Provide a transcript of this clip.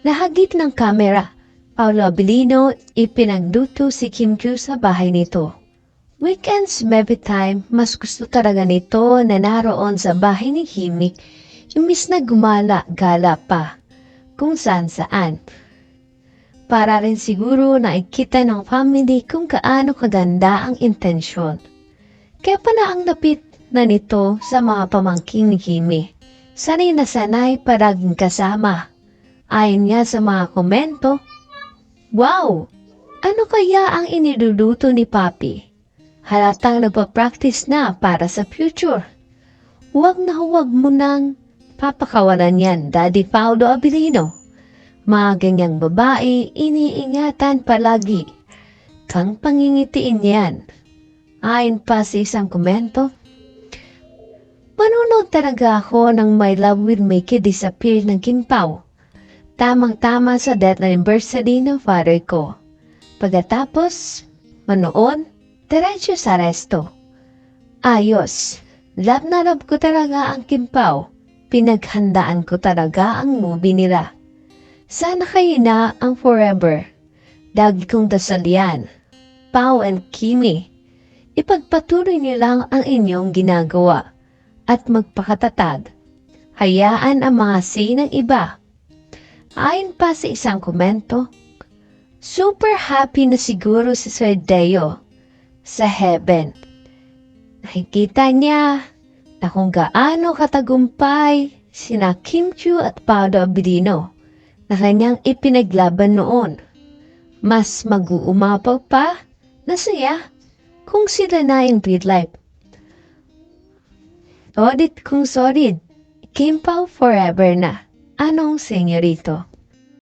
Nahagip ng kamera. Paolo Abilino ipinagluto si Kim Chu sa bahay nito. Weekends, maybe time, mas gusto talaga nito na naroon sa bahay ni Kimi imbis na gumala-gala pa kung saan saan. Para rin siguro na ikita ng family kung kaano kaganda ang intensyon. Kaya pala ang lapit na nito sa mga pamangking ni Kimi. Sanay na sanay paraging kasama. Ayon niya sa mga komento, Wow! Ano kaya ang iniluluto ni Papi? Halatang nagpa-practice na para sa future. Huwag na huwag mo nang papakawalan yan, Daddy Paolo Abilino. Mga ganyang babae, iniingatan palagi. Kang pangingitiin yan. Ayon pa sa isang komento, Manunod talaga ako ng My Love Will Make You Disappear ng Kimpaw. Tamang-tama sa death anniversary ng father ko. Pagkatapos, manoon, diretso sa resto. Ayos. Love na love ko talaga ang Kimpaw. Pinaghandaan ko talaga ang movie nila. Sana kayo na ang forever. Dagi kong dasal yan. Pau and Kimi. Ipagpatuloy niyo lang ang inyong ginagawa at magpakatatag. Hayaan ang mga say ng iba. Ayon pa sa isang komento, super happy na siguro si Sir Deo sa heaven. Nakikita niya na kung gaano katagumpay sina Kim Chu at Paolo Abilino na kanyang ipinaglaban noon. Mas mag-uumapaw pa na siya kung sila na yung real life. Audit kung solid, Kim Pao forever na. Anong senyorito?